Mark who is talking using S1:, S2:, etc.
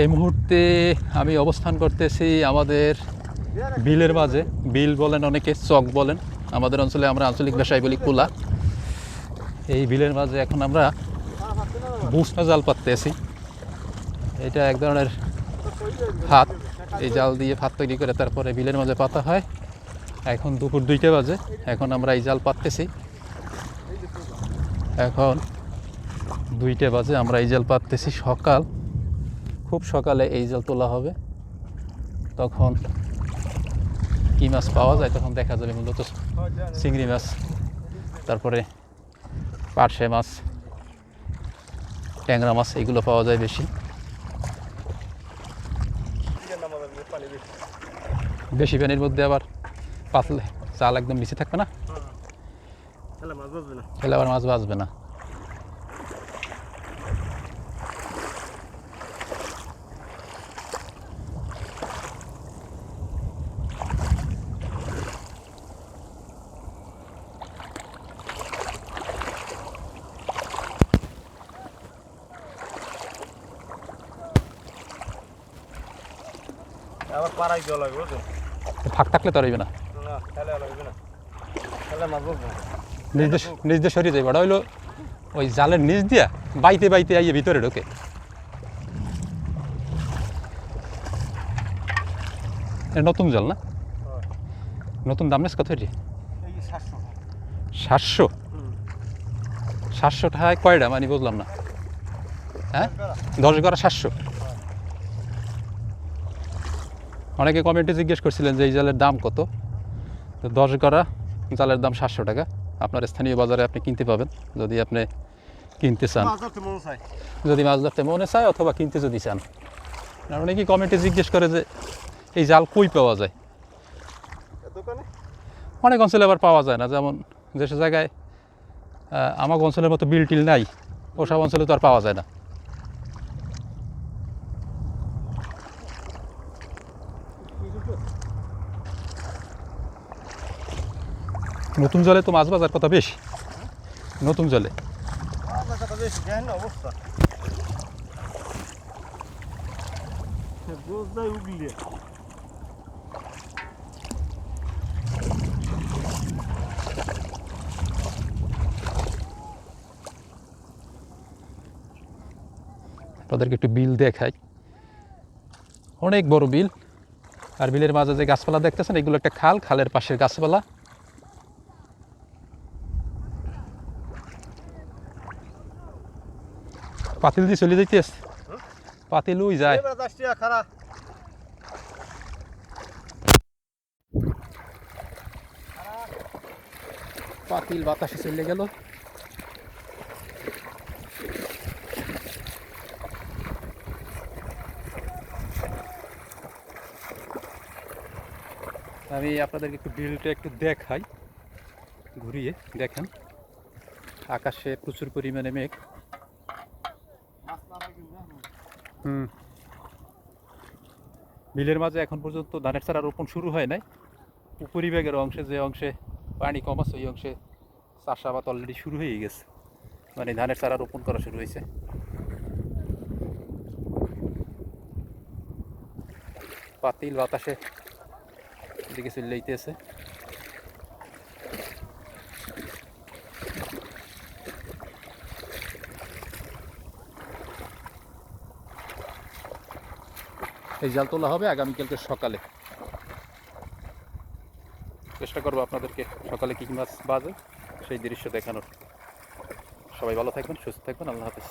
S1: এই মুহূর্তে আমি অবস্থান করতেছি আমাদের বিলের মাঝে। বিল বলেন, অনেকে চক বলেন। আমাদের অঞ্চলে আমরা আঞ্চলিক ভাষায় বলি কুলা। এই বিলের মাঝে এখন আমরা বুসনা জাল পাততেছি। এটা এক ধরনের হাত এই জাল দিয়ে ভাত তৈরি করে তারপরে বিলের মাঝে পাতা হয়। এখন দুপুর দুইটা বাজে। এখন আমরা এই জাল পাততেছি। এখন দুইটা বাজে আমরা এই জাল পাততেছি সকাল। খুব সকালে এই জাল তোলা হবে। তখন কী মাছ পাওয়া যায় তখন দেখা যাবে মূলত চিংড়ি মাছ তারপরে পার্শে মাছ ট্যাংরা মাছ এগুলো পাওয়া যায় বেশি। বেশি পানির মধ্যে আবার পাতলে চাল একদম নিচে থাকবে না?
S2: তাহলে না।
S1: তাহলে আবার মাছ বাঁচবে না।
S2: আবার পাড়াই দেওয়া লাগবে
S1: ফাঁক থাকলে তো রইবে না।
S2: না তাহলে লাগবে না। তাহলে মাছ বাঁচবে
S1: নিজ দিয়ে নিজ দিয়ে সরিয়ে যাবে ওটা হইল ওই জালের নিচ দিয়া বাইতে বাইতে আইয়ে ভিতরে ঢোকে। নতুন জাল না? নতুন দাম নেস কত এটি
S2: সাতশো।
S1: সাতশো? সাতশো টাকায় কয়টা? মানে বুঝলাম না। হ্যাঁ? দশ গড়া সাতশো। অনেকে কমেন্টে জিজ্ঞেস করছিলেন যে এই জালের দাম কত? তো দশ গড়া জালের দাম সাতশো টাকা। আপনার স্থানীয় বাজারে আপনি কিনতে পাবেন যদি আপনি কিনতে চান। যদি মাছ ধরতে মনে চায় অথবা কিনতে যদি চান। অনেকে কমেন্টে জিজ্ঞেস করে যে এই জাল কই পাওয়া যায়? অনেক অঞ্চলে আবার পাওয়া যায় না। যেমন যেসব জায়গায় আমার অঞ্চলের মতো বিল টিল নাই ওসব অঞ্চলে তো আর পাওয়া যায় না। নতুন জলে তো মাছ বাজার কথা বেশি। নতুন জলে।
S2: গোস
S1: আপনাদেরকে একটু বিল দেখাই। অনেক বড় বিল। আর বিলের মাঝে যে গাছপালা দেখতেছেন এগুলো একটা খাল খালের পাশের গাছপালা। পাতিল দিয়ে চলে যাইতেস পাতিল ওই যায়। পাতিল বাতাসে চলে গেল। আমি আপনাদেরকে একটু বিলটা একটু দেখাই, ঘুরিয়ে দেখেন। আকাশে প্রচুর পরিমাণে মেঘ। হুম। বিলের মাঝে এখন পর্যন্ত ধানের চারা রোপণ শুরু হয় নাই। উপরিভাগের অংশে যে অংশে পানি কম আছে, ওই অংশে চাষাবাদ অলরেডি শুরু হয়ে গেছে। মানে ধানের চারা রোপণ করা শুরু হয়েছে। পাতিল বাতাসে এদিকে চলে যাইতেছে এই জাল তোলা হবে আগামীকালকে সকালে। চেষ্টা করব আপনাদেরকে সকালে কী কী মাছ বাজে সেই দৃশ্য দেখানোর। সবাই ভালো থাকবেন, সুস্থ থাকবেন, আল্লাহ হাফিজ।